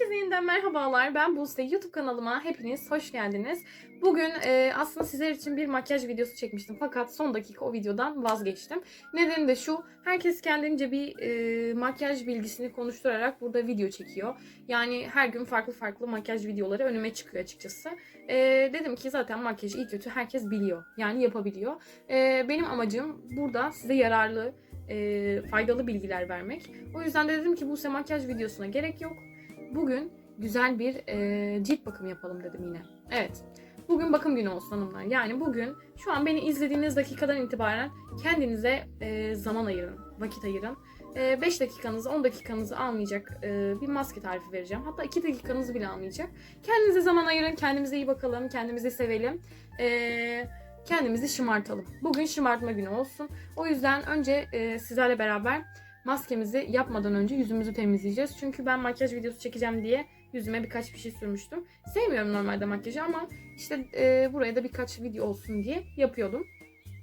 Herkese yeniden merhabalar. Ben Buse. YouTube kanalıma hepiniz hoş geldiniz. Bugün e, aslında sizler için bir makyaj videosu çekmiştim. Fakat son dakika o videodan vazgeçtim. Nedeni de şu. Herkes kendince bir e, makyaj bilgisini konuşturarak burada video çekiyor. Yani her gün farklı farklı makyaj videoları önüme çıkıyor açıkçası. E, dedim ki zaten makyajı iyi kötü herkes biliyor. Yani yapabiliyor. E, benim amacım burada size yararlı e, faydalı bilgiler vermek. O yüzden de dedim ki bu makyaj videosuna gerek yok. Bugün güzel bir e, cilt bakımı yapalım dedim yine. Evet. Bugün bakım günü olsun hanımlar. Yani bugün şu an beni izlediğiniz dakikadan itibaren kendinize e, zaman ayırın, vakit ayırın. 5 dakikanızı, 10 dakikanızı almayacak e, bir maske tarifi vereceğim. Hatta 2 dakikanızı bile almayacak. Kendinize zaman ayırın, kendimize iyi bakalım, kendimizi sevelim. E, kendimizi şımartalım. Bugün şımartma günü olsun. O yüzden önce e, sizlerle beraber maskemizi yapmadan önce yüzümüzü temizleyeceğiz. Çünkü ben makyaj videosu çekeceğim diye yüzüme birkaç bir şey sürmüştüm. Sevmiyorum normalde makyajı ama işte e, buraya da birkaç video olsun diye yapıyordum.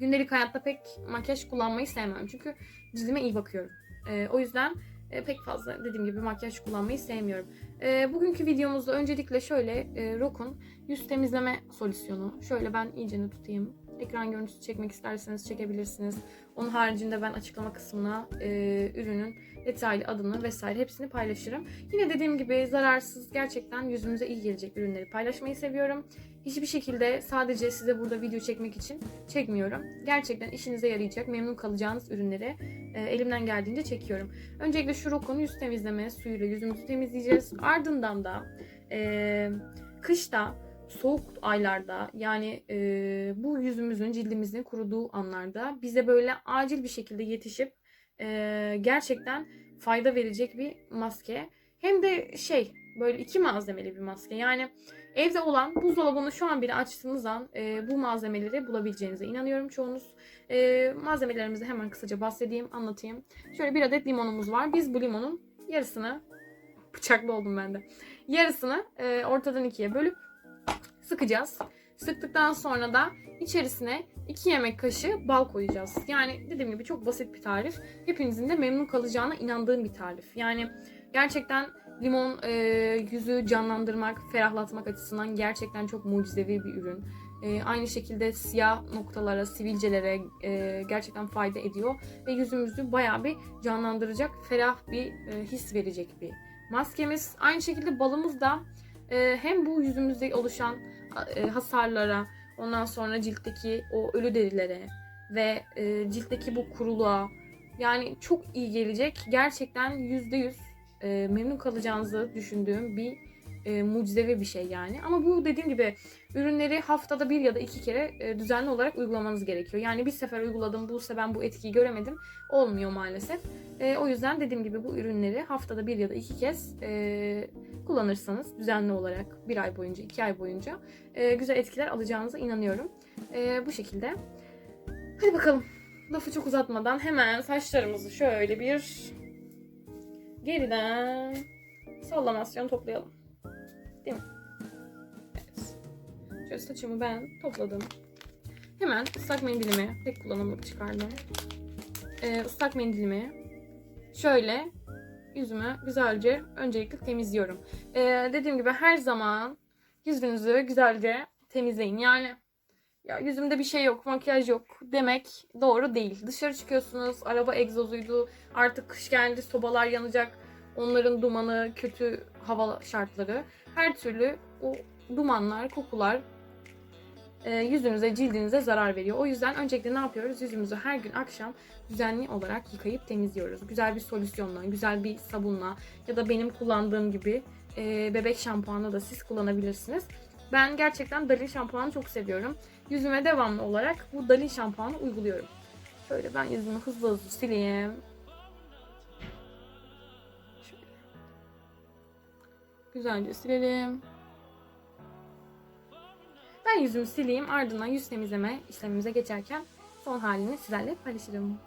Gündelik hayatta pek makyaj kullanmayı sevmem. Çünkü cildime iyi bakıyorum. E, o yüzden e, pek fazla dediğim gibi makyaj kullanmayı sevmiyorum. E, bugünkü videomuzda öncelikle şöyle e, Rok'un yüz temizleme solüsyonu. Şöyle ben iyicene tutayım. Ekran görüntüsü çekmek isterseniz çekebilirsiniz. Onun haricinde ben açıklama kısmına e, ürünün detaylı adını vesaire hepsini paylaşırım. Yine dediğim gibi zararsız gerçekten yüzümüze iyi gelecek ürünleri paylaşmayı seviyorum. Hiçbir şekilde sadece size burada video çekmek için çekmiyorum. Gerçekten işinize yarayacak, memnun kalacağınız ürünleri e, elimden geldiğince çekiyorum. Öncelikle şu Rokon yüz temizleme suyuyla yüzümüzü temizleyeceğiz. Ardından da e, kışta soğuk aylarda yani e, bu yüzümüzün cildimizin kuruduğu anlarda bize böyle acil bir şekilde yetişip e, gerçekten fayda verecek bir maske. Hem de şey böyle iki malzemeli bir maske. Yani evde olan buzdolabını şu an bile açtığınız an e, bu malzemeleri bulabileceğinize inanıyorum çoğunuz. E, malzemelerimizi hemen kısaca bahsedeyim, anlatayım. Şöyle bir adet limonumuz var. Biz bu limonun yarısını bıçaklı oldum ben de. Yarısını e, ortadan ikiye bölüp sıkacağız. Sıktıktan sonra da içerisine 2 yemek kaşığı bal koyacağız. Yani dediğim gibi çok basit bir tarif. Hepinizin de memnun kalacağına inandığım bir tarif. Yani gerçekten limon e, yüzü canlandırmak, ferahlatmak açısından gerçekten çok mucizevi bir ürün. E, aynı şekilde siyah noktalara, sivilcelere e, gerçekten fayda ediyor. Ve yüzümüzü bayağı bir canlandıracak, ferah bir e, his verecek bir maskemiz. Aynı şekilde balımız da e, hem bu yüzümüzde oluşan hasarlara, ondan sonra ciltteki o ölü derilere ve e, ciltteki bu kuruluğa yani çok iyi gelecek. Gerçekten %100 e, memnun kalacağınızı düşündüğüm bir e, mucizevi bir şey yani. Ama bu dediğim gibi ürünleri haftada bir ya da iki kere e, düzenli olarak uygulamanız gerekiyor. Yani bir sefer uyguladım, bu ben bu etkiyi göremedim. Olmuyor maalesef. E, o yüzden dediğim gibi bu ürünleri haftada bir ya da iki kez e, kullanırsanız düzenli olarak bir ay boyunca, iki ay boyunca güzel etkiler alacağınıza inanıyorum. Bu şekilde. Hadi bakalım. Lafı çok uzatmadan hemen saçlarımızı şöyle bir geriden sallamasyon toplayalım. Değil mi? Şöyle saçımı ben topladım. Hemen ıslak mendilimi, tek kullanımlık çıkardım. Ee, ıslak mendilimi şöyle yüzümü güzelce öncelikle temizliyorum. Ee, dediğim gibi her zaman yüzünüzü güzelce temizleyin. Yani ya yüzümde bir şey yok, makyaj yok demek doğru değil. Dışarı çıkıyorsunuz, araba egzozuydu, artık kış geldi, sobalar yanacak. Onların dumanı, kötü hava şartları, her türlü o dumanlar, kokular yüzünüze, cildinize zarar veriyor. O yüzden öncelikle ne yapıyoruz? Yüzümüzü her gün akşam düzenli olarak yıkayıp temizliyoruz. Güzel bir solüsyonla, güzel bir sabunla ya da benim kullandığım gibi e, bebek şampuanı da siz kullanabilirsiniz. Ben gerçekten Dalin şampuanı çok seviyorum. Yüzüme devamlı olarak bu Dalin şampuanı uyguluyorum. Şöyle ben yüzümü hızlı hızlı sileyim. Şöyle. Güzelce silelim. Ben yüzümü sileyim ardından yüz temizleme işlemimize geçerken son halini sizlerle paylaşırım.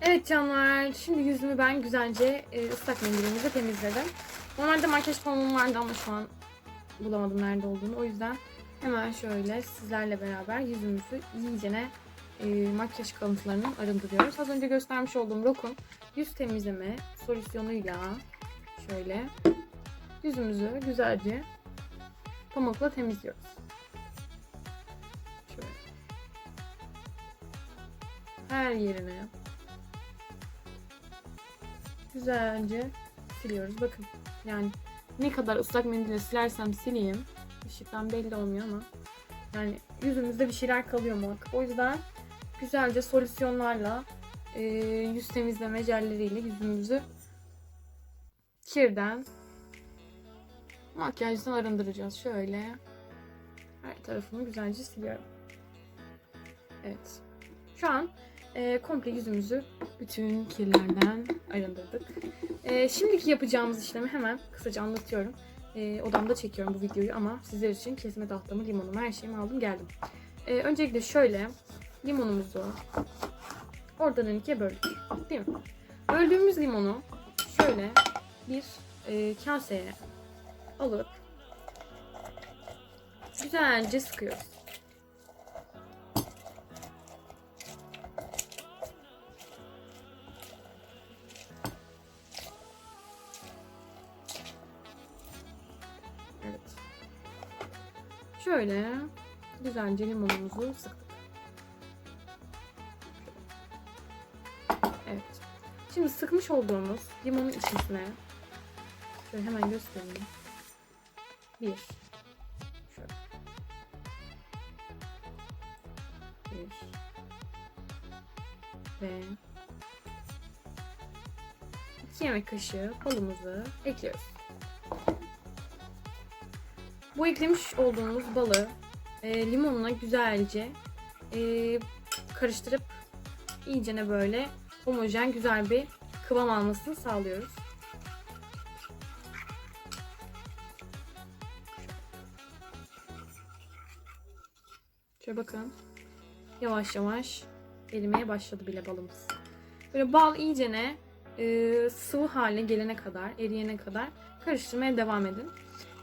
Evet canlar, şimdi yüzümü ben güzelce e, ıslak mendilimizle temizledim. Normalde makyaj formum vardı ama şu an bulamadım nerede olduğunu. O yüzden hemen şöyle sizlerle beraber yüzümüzü iyicene e, makyaj kalıntılarından arındırıyoruz. Az önce göstermiş olduğum Rok'un yüz temizleme solüsyonuyla Şöyle yüzümüzü güzelce pamukla temizliyoruz. Şöyle. Her yerine güzelce siliyoruz. Bakın yani ne kadar ıslak mendille silersem sileyim ışıktan belli olmuyor ama yani yüzümüzde bir şeyler kalıyor muhakkak. O yüzden güzelce solüsyonlarla e, yüz temizleme jelleriyle yüzümüzü kirden makyajdan arındıracağız. Şöyle her tarafını güzelce siliyorum. Evet. Şu an e, komple yüzümüzü bütün kirlerden arındırdık. E, şimdiki yapacağımız işlemi hemen kısaca anlatıyorum. E, odamda çekiyorum bu videoyu ama sizler için kesme tahtamı, limonumu, her şeyimi aldım geldim. E, öncelikle şöyle limonumuzu oradan ikiye böldük. Değil mi? Böldüğümüz limonu şöyle bir e, kaseye alıp güzelce sıkıyoruz. Evet. Şöyle güzelce limonumuzu sıktık. Evet. Şimdi sıkmış olduğumuz limonun içine şöyle hemen göstereyim. Bir. Şöyle. Bir. Ve iki yemek kaşığı balımızı ekliyoruz. Bu eklemiş olduğumuz balı e, limonuna güzelce e, karıştırıp iyicene böyle homojen güzel bir kıvam almasını sağlıyoruz. Şöyle bakın. Yavaş yavaş erimeye başladı bile balımız. Böyle bal iyicene e, sıvı haline gelene kadar, eriyene kadar karıştırmaya devam edin.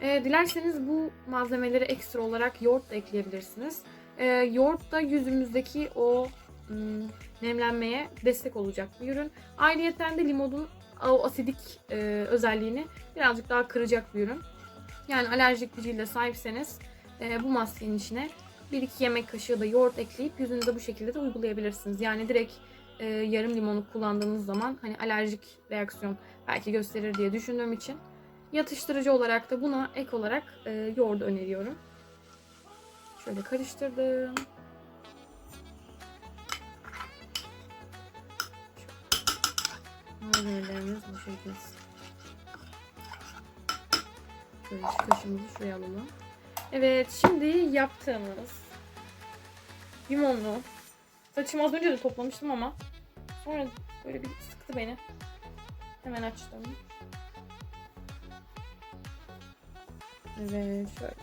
E, dilerseniz bu malzemeleri ekstra olarak yoğurt da ekleyebilirsiniz. E, yoğurt da yüzümüzdeki o hmm, nemlenmeye destek olacak bir ürün. Ayrıyeten de limonun o asidik e, özelliğini birazcık daha kıracak bir ürün. Yani alerjik bir cilde sahipseniz e, bu maskenin içine 1-2 yemek kaşığı da yoğurt ekleyip yüzünüze bu şekilde de uygulayabilirsiniz. Yani direkt e, yarım limonu kullandığınız zaman hani alerjik reaksiyon belki gösterir diye düşündüğüm için yatıştırıcı olarak da buna ek olarak e, yoğurdu öneriyorum. Şöyle karıştırdım. Malzemelerimiz bu şekilde. Şöyle şu kaşığımızı şuraya alalım. Evet şimdi yaptığımız limonlu. Saçımı az önce de toplamıştım ama sonra böyle bir sıktı beni. Hemen açtım. Evet şöyle.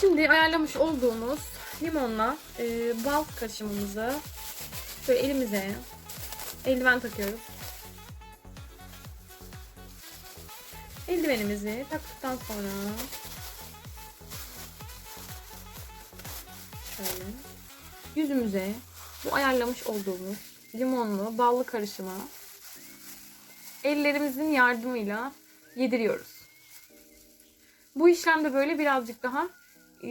Şimdi ayarlamış olduğumuz limonla e, bal karışımımızı Böyle elimize eldiven takıyoruz. Eldivenimizi taktıktan sonra şöyle yüzümüze bu ayarlamış olduğumuz limonlu ballı karışımı ellerimizin yardımıyla yediriyoruz. Bu işlemde böyle birazcık daha e,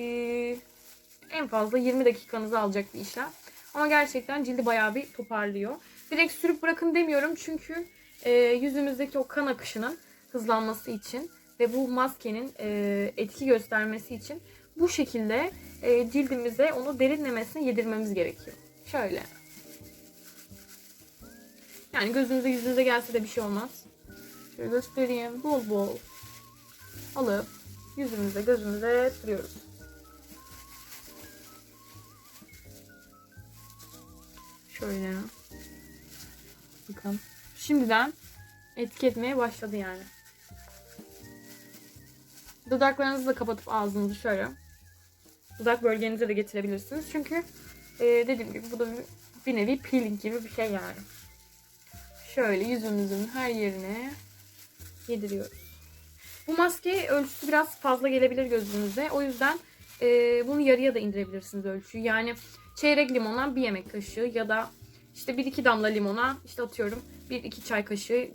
en fazla 20 dakikanızı alacak bir işlem. Ama gerçekten cildi bayağı bir toparlıyor. Direkt sürüp bırakın demiyorum çünkü e, yüzümüzdeki o kan akışının hızlanması için ve bu maskenin e, etki göstermesi için bu şekilde e, cildimize onu derinlemesine yedirmemiz gerekiyor. Şöyle. Yani gözünüze yüzünüze gelse de bir şey olmaz. Şöyle göstereyim. Bol bol alıp yüzümüze gözümüze sürüyoruz. Şöyle. Bakın. Şimdiden etki etmeye başladı yani. Dudaklarınızı da kapatıp ağzınızı şöyle dudak bölgenize de getirebilirsiniz. Çünkü e, dediğim gibi bu da bir, bir nevi peeling gibi bir şey yani. Şöyle yüzümüzün her yerine yediriyoruz. Bu maske ölçüsü biraz fazla gelebilir gözünüze. O yüzden e, bunu yarıya da indirebilirsiniz ölçüyü. Yani çeyrek limona bir yemek kaşığı ya da işte bir iki damla limona işte atıyorum bir iki çay kaşığı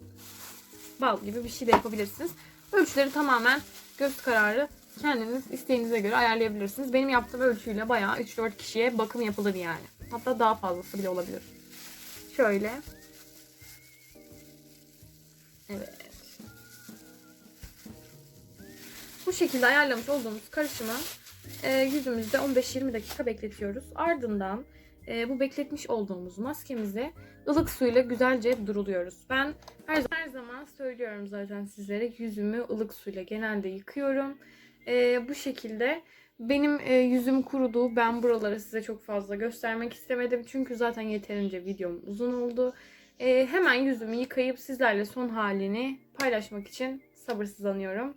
bal gibi bir şey de yapabilirsiniz. Ölçüleri tamamen göz kararı kendiniz isteğinize göre ayarlayabilirsiniz. Benim yaptığım ölçüyle bayağı 3-4 kişiye bakım yapılır yani. Hatta daha fazlası bile olabilir. Şöyle. Evet. Bu şekilde ayarlamış olduğumuz karışımı e, yüzümüzde 15-20 dakika bekletiyoruz. Ardından e, bu bekletmiş olduğumuz maskemizi ılık suyla güzelce duruluyoruz. Ben her, her zaman söylüyorum zaten sizlere yüzümü ılık suyla genelde yıkıyorum. E, bu şekilde benim e, yüzüm kurudu. Ben buraları size çok fazla göstermek istemedim. Çünkü zaten yeterince videom uzun oldu. E, hemen yüzümü yıkayıp sizlerle son halini paylaşmak için sabırsızlanıyorum.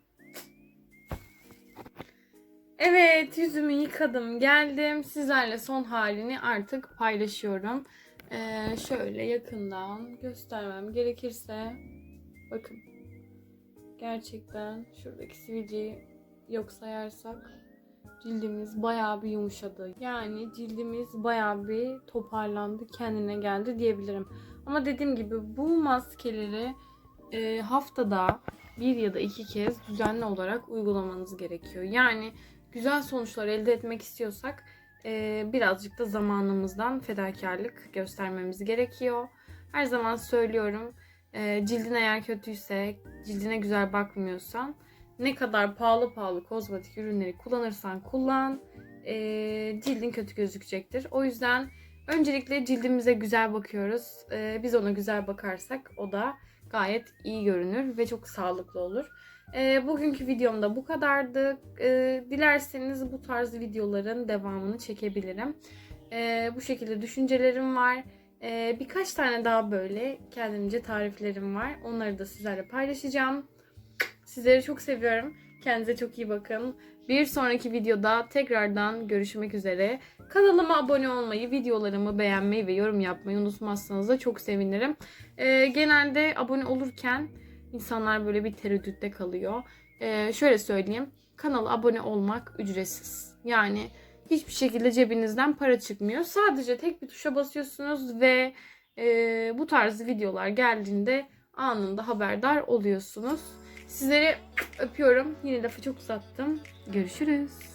Evet yüzümü yıkadım geldim. Sizlerle son halini artık paylaşıyorum. Ee, şöyle yakından göstermem gerekirse bakın gerçekten şuradaki sivilceyi yok sayarsak cildimiz bayağı bir yumuşadı. Yani cildimiz bayağı bir toparlandı, kendine geldi diyebilirim. Ama dediğim gibi bu maskeleri e, haftada bir ya da iki kez düzenli olarak uygulamanız gerekiyor. Yani güzel sonuçlar elde etmek istiyorsak e, birazcık da zamanımızdan fedakarlık göstermemiz gerekiyor. Her zaman söylüyorum e, cildin eğer kötüyse, cildine güzel bakmıyorsan ne kadar pahalı pahalı kozmetik ürünleri kullanırsan kullan e, cildin kötü gözükecektir. O yüzden öncelikle cildimize güzel bakıyoruz. E, biz ona güzel bakarsak o da gayet iyi görünür ve çok sağlıklı olur. E, bugünkü videomda bu kadardı. E, dilerseniz bu tarz videoların devamını çekebilirim. E, bu şekilde düşüncelerim var. E, birkaç tane daha böyle kendimce tariflerim var. Onları da sizlerle paylaşacağım. Sizleri çok seviyorum. Kendinize çok iyi bakın. Bir sonraki videoda tekrardan görüşmek üzere. Kanalıma abone olmayı, videolarımı beğenmeyi ve yorum yapmayı unutmazsanız da çok sevinirim. Ee, genelde abone olurken insanlar böyle bir tereddütte kalıyor. Ee, şöyle söyleyeyim. Kanala abone olmak ücretsiz. Yani hiçbir şekilde cebinizden para çıkmıyor. Sadece tek bir tuşa basıyorsunuz ve e, bu tarz videolar geldiğinde anında haberdar oluyorsunuz. Sizleri öpüyorum. Yine lafı çok uzattım. Görüşürüz.